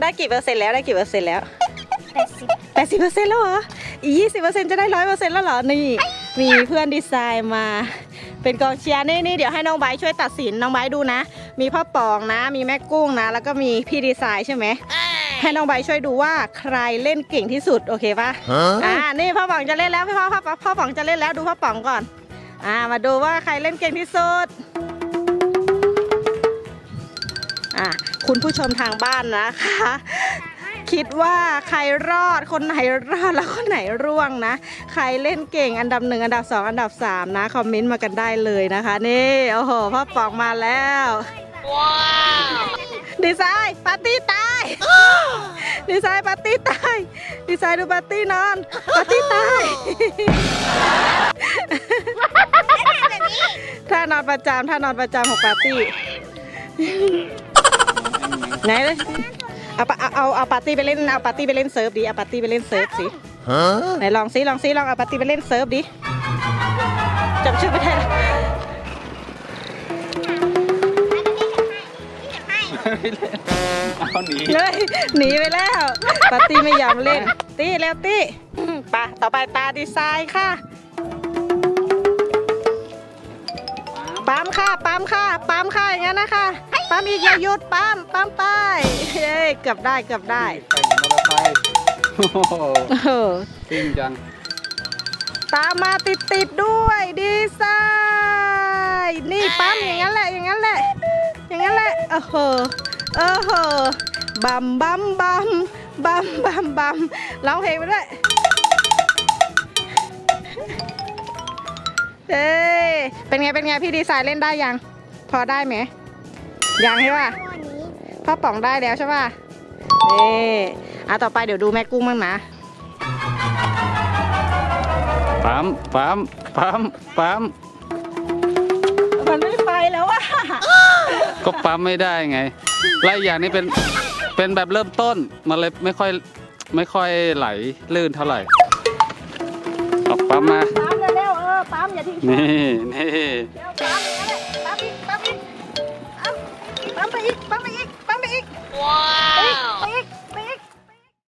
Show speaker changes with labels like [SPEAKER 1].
[SPEAKER 1] ได้กี่เปอร์เซ็นต์แล้วได้กี่เปอร์เซ็นต์แล้ว
[SPEAKER 2] แปดสิบ
[SPEAKER 1] แปดสิบเปอร์เซ็นต์แล้วเหรอ อีกยี่สิบเปอร์เซ็นต์จะได้ร้อยเปอร์เซ็นต์แล้วเหรอ นี่ มีเพื่อนดีไซน์มา เป็นกองเชียร์นี่นี่เดี๋ยวให้น้องไบร์ทช่วยตัดสินน้องไบร์ทดูนะ มีพ่อปองนะ มีแม่กุ้งนะ แล้วก็มีพี่ดีไซน์ใช่ไหมให้น้องไบร์ทช่วยดูว่าใครเล่นเก่งที่สุดโอเคปะอ่านี่พ่อป๋องจะเล่นแล้วพี่พ่อพ่อพ่อป๋องจะเล่นแล้วดูพ่อป๋องก่อน อ่ามาดูว่าใครเล่นเก่งที่สุด อะคุณผู้ชมทางบ้านนะคะ คิดว่าใครรอดคนไหนรอดแล้วคนไหนร่วงนะ ใครเล่นเก่งอันดับหนึ่งอันดับสองอันดับสามนะคอมเมนต์มากันได้เลยนะคะนี่โอ้โหพ่อปองมาแล้วดีไซน์ปาร์ตี้ตายดีไซน์ปาร์ตี้ตายดีไซน์ดูปาร์ตี้นอนปาร์ตี้ตาย
[SPEAKER 2] แบบนี้
[SPEAKER 1] ท่านอนประจำท่านอนประจำของปาร์ตี้ ไหนเลยเอาปะเอาเอาเอาปาร์ตี้ไปเล่นเอาปาร์ตี้ไปเล่นเซิร์ฟดิเอาปาร์ตี้ไปเล่นเซิร์ฟสิไหนลองซิลองซิลองเอาปาร์ตี้ไปเล่นเซิร์ฟดิจำชื่อไม่ได้ละ
[SPEAKER 3] เอาหนี
[SPEAKER 1] เลยหนีไปแล้วปาร์ตี้ไม่ยอมเล่น ตี้แล้วตี้อืมไปต่อไปตาดีไซน์ค่ะปั๊มค่ะปั๊มค่ะปั๊มค่ะอย่างนั้นนะคะ ปั๊มอีกอย่าหยุดปั๊มปั๊มไปเย้เกือบได้เกือบได้
[SPEAKER 3] แข่งมอเตอร์ไซค์โอ้โห
[SPEAKER 1] โอ้โห
[SPEAKER 3] ซิ่งจัง
[SPEAKER 1] ตามมาติดติดๆด้วยดีไซน์นี่ปั๊มอย่างนั้นแหละอย่างนั้นแหละ อย่างนั้นแหละโอ้โหโอ้โหบัมบัมบัมบัมบัมบัมร้องเพลงไปด้วยเอ้ยเป็นไงเป็นไงพี่ดีไซน์เล่นได้ยัง พอได้ไหม ยังใช่ป่ะ
[SPEAKER 2] ตัวนี้
[SPEAKER 1] พ่อป๋องได้แล้วใช่ป่ะเอ๊อะต่อไปเดี๋ยวดูแม่กุ้งบ้างนะ
[SPEAKER 3] ปั๊มปั๊มปั๊มปั๊ม
[SPEAKER 1] มันไม่ไปแล้วอะ
[SPEAKER 3] ก็ปั๊มไม่ได้ไงไล่อย่างนี้เป็นเป็นแบบเริ่มต้นมันเลยไม่ค่อยไม่ค่อยไหลลื่นเท่าไหร่เอาปั๊มมา
[SPEAKER 1] ปั๊มเร็วๆเออปั๊มอย่าทิ้ง
[SPEAKER 3] นี่นี่
[SPEAKER 1] เร็วปั๊มอย่างนั้นแหละปั๊มอีก ปั๊มอีกเอาปั๊มไปอีก ปั๊มไปอีก ปั๊มไปอีก ว้าว ไปอีกไปอีก